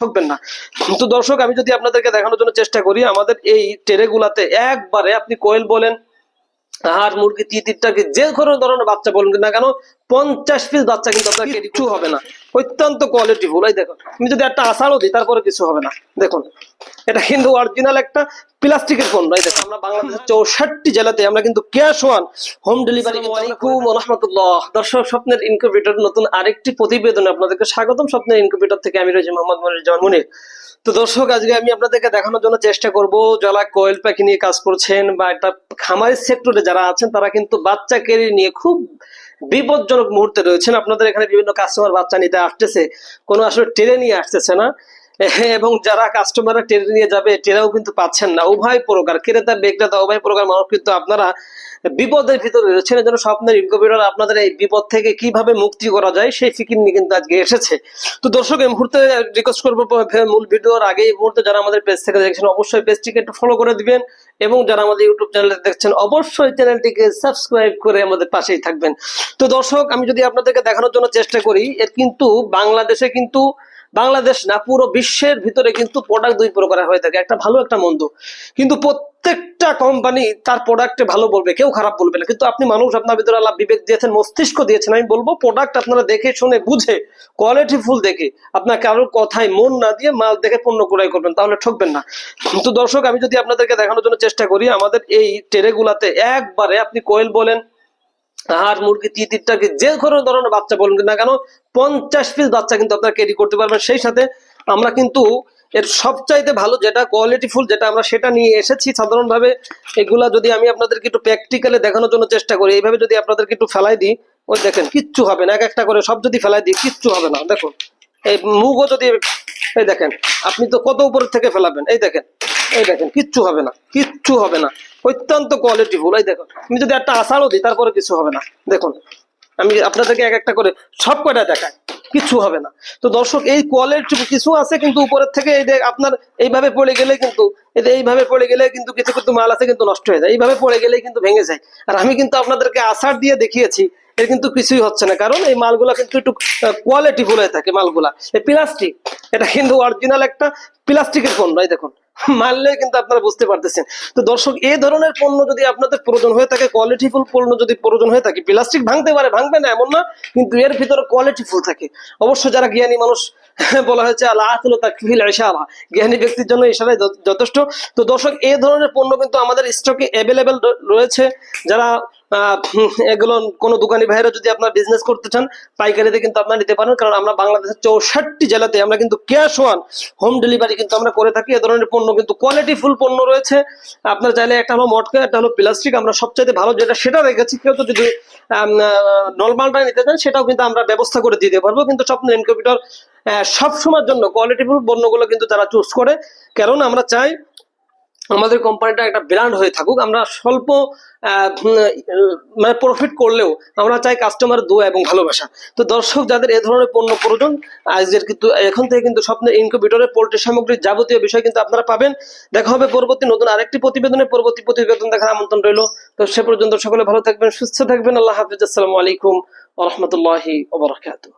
ঠকবেন না। তো দর্শক, আমি যদি আপনাদেরকে দেখানোর জন্য চেষ্টা করি, আমাদের এই টেরেগুলাতে একবারে আপনি কোয়েল বলেন হাঁস মুরগি, তিতিরটাকে যে কোনো ধরনের বাচ্চা বলুন না কেন পঞ্চাশ পিস বাচ্চা কিন্তু আপনার কিছু হবে না। অত্যন্ত কোয়ালিটি ফুল এই দেখুন। আমি যদি একটা আষাঢ়ও দিই তারপরে কিছু হবে না। দেখুন এটা কিন্তু অরিজিনাল একটা প্লাস্টিকের পণ্য এই দেখুন। আমরা বাংলাদেশের চৌষট্টি জেলাতে আমরা কিন্তু ক্যাশ ওয়ান হোম ডেলিভারি আলাইকুম রহমতুল্লাহ। দর্শক স্বপ্নের ইনকিউবেটর নতুন আরেকটি প্রতিবেদনে আপনাদেরকে স্বাগতম। স্বপ্নের ইনকিউবেটর থেকে আমি রয়েছি মোহাম্মদ মনির জামান মুনির। তো দর্শক আজকে আমি আপনাদেরকে দেখানোর জন্য চেষ্টা করব যারা কোয়েল পাখি নিয়ে কাজ করছেন বা একটা খামারের সেক্টরে যারা আছেন তারা কিন্তু বাচ্চা কেড়ে নিয়ে খুব বিপজ্জনক মুহূর্তে রয়েছেন। আপনাদের এখানে বিভিন্ন কাস্টমার বাচ্চা নিতে আসতেছে। কোনো আসলে ট্রেনে নিয়ে আসতেছে না। এবং যারা কাস্টমাররা টেনে নিয়ে যাবে টেরাও কিন্তু পাচ্ছেন না। উভয় প্রকার, ক্রেতা, বিক্রেতা, উভয় প্রকার মানুষ কিন্তু আপনারা বিপদের ভিতরে রয়েছেন। এজন্য স্বপ্নের ইনকিউবেটর আপনাদের এই বিপদ থেকে কীভাবে মুক্তি করা যায়, সেই ফিকির নিয়ে কিন্তু আজকে এসেছে। তো দর্শক, এই মুহূর্তে রিকোয়েস্ট করব মূল ভিডিওর আগে এই মুহূর্তে যারা আমাদের পেজ থেকে দেখছেন, অবশ্যই পেজটিকে একটু ফলো করে দিবেন এবং যারা আমাদের ইউটিউব চ্যানেলে দেখছেন, অবশ্যই চ্যানেলটিকে সাবস্ক্রাইব করে আমাদের পাশেই থাকবেন। তো দর্শক, আমি যদি আপনাদেরকে দেখানোর জন্য চেষ্টা করি, এর কিন্তু বাংলাদেশে কিন্তু বাংলাদেশ না, পুরো বিশ্বের ভিতরে কিন্তু প্রোডাক্ট দুই প্রকারের হয়ে থাকে। একটা ভালো, একটা মন্দ। কিন্তু প্রত্যেকটা কোম্পানি তার প্রোডাক্টে ভালো বলবে, কেউ খারাপ বলবে না। কিন্তু আপনি মানুষ, আপনার ভিতরে আল্লাহ বিবেক দিয়েছেন, মস্তিষ্ক দিয়েছেন, আমি বলব প্রোডাক্ট আপনারা দেখে, শুনে, বুঝে কোয়ালিটি ফুল দেখে আপনার কারোর কথায় মন না দিয়ে মাল দেখে পণ্য ক্রয় করবেন, তাহলে ঠকবেন না। তো দর্শক, আমি যদি আপনাদেরকে দেখানোর জন্য চেষ্টা করি, আমাদের এই টেরেগুলাতে একবারে আপনি কোয়েল বলেন হাঁস মুরগি তিতিরটাকে যে কোনো ধরনের বাচ্চা বলুন না কেন, পঞ্চাশ পিস বাচ্চা কিন্তু আপনারা ক্যারি করতে পারবেন। সেই সাথে আমরা কিন্তু এর সবচাইতে ভালো যেটা কোয়ালিটি ফুল যেটা আমরা সেটা নিয়ে এসেছি, সাধারণভাবে এগুলা যদি আমি আপনাদেরকে একটু প্র্যাকটিক্যালি দেখানোর জন্য চেষ্টা করি, এইভাবে যদি আপনাদেরকে একটু ফেলাই দিই, ওই দেখেন কিচ্ছু হবে না, এক একটা করে সব যদি ফেলাই দিই, কিচ্ছু হবে না। দেখুন, এই মুগও যদি, এই দেখেন, আপনি তো কত উপর থেকে ফেলাবেন, এই দেখেন এই দেখেন, কিচ্ছু হবে না, কিচ্ছু হবে না। অত্যন্ত কোয়ালিটি এই দেখুন। আমি যদি একটা আষাঢ়ও দিই, তারপরে কিছু হবে না। দেখুন, আমি আপনাদেরকে এক একটা করে সব কয়টা দেখাই কিছু হবে না। তো দর্শক, এই কোয়ালিটি কিছু আছে, কিন্তু উপরের থেকে এই যে আপনার এইভাবে পড়ে গেলে কিন্তু এইভাবে পড়ে গেলে কিন্তু কিছু কিন্তু মাল আছে, কিন্তু নষ্ট হয়ে যায়। এইভাবে পড়ে গেলে কিন্তু ভেঙে যায়। আর আমি কিন্তু আপনাদেরকে আষাঢ় দিয়ে দেখিয়েছি, এর কিন্তু কিছুই হচ্ছে না। কারণ এই মালগুলা কিন্তু একটু কোয়ালিটি ফুল হয়ে থাকে মালগুলা। এই প্লাস্টিক এটা কিন্তু অরিজিনাল একটা প্লাস্টিকের পণ্য, এই দেখুন। মানলে কিন্তু আপনারা বুঝতে পারতেছেন। তো দর্শক এই ধরনের পণ্য যদি আপনাদের প্রয়োজন হয়ে থাকে কোয়ালিটি ফুল পণ্য যদি প্রয়োজন হয়ে থাকে প্লাস্টিক ভাঙতে পারে, ভাঙবে না এমন না, কিন্তু এর ভিতরে কোয়ালিটি ফুল থাকে। অবশ্য যারা জ্ঞানী মানুষ, বলা হয়েছে, আল্লাহ ইশারা জ্ঞানী ব্যক্তির জন্য ইশারাই যথেষ্ট। তো দর্শক এই ধরনের পণ্য কিন্তু আমাদের স্টকে অ্যাভেলেবেল রয়েছে। যারা এগুলো কোনো দোকানি ভাইরা যদি আপনার বিজনেস করতে চান, পাইকারিতে কিন্তু আপনারা নিতে পারেন। কারণ আমরা বাংলাদেশের চৌষট্টি জেলাতে আমরা কিন্তু ক্যাশ ওয়ান হোম ডেলিভারি কিন্তু আমরা করে থাকি। এ ধরনের পণ্য কিন্তু কোয়ালিটি ফুল পণ্য রয়েছে। আপনার চাইলে একটা হলো মটকা, একটা হলো প্লাস্টিক আমরা সবচাইতে ভালো যেটা, সেটা রেখেছি। কেউ তো যদি নর্মালটা নিতে চান, সেটাও কিন্তু আমরা ব্যবস্থা করে দিতে পারব কিন্তু স্বপ্ন ইনকিউবেটর সব সময়ের জন্য কোয়ালিটি ফুল পণ্যগুলো কিন্তু তারা চুজ করে। কারণ আমরা চাই আমাদের কোম্পানিটা একটা ব্র্যান্ড হয়ে থাকুক, আমরা স্বল্প মানে প্রফিট করলেও আমরা চাই কাস্টমার দোয়া এবং ভালোবাসা। তো দর্শক, যাদের এ ধরনের পণ্য প্রয়োজন, আজকের কিন্তু, এখন থেকে কিন্তু স্বপ্নের ইনকিউবেটরে পোল্ট্রি সামগ্রীর যাবতীয় বিষয় কিন্তু আপনারা পাবেন। দেখা হবে পরবর্তী নতুন আরেকটি প্রতিবেদনে। পরবর্তী প্রতিবেদন দেখার আমন্ত্রণ রইল। তো সে পর্যন্ত সকলে ভালো থাকবেন, সুস্থ থাকবেন। আল্লাহ হাফিজ। আসসালামু আলাইকুম ওরহমতুল্লাহি ওবরাকাতুহ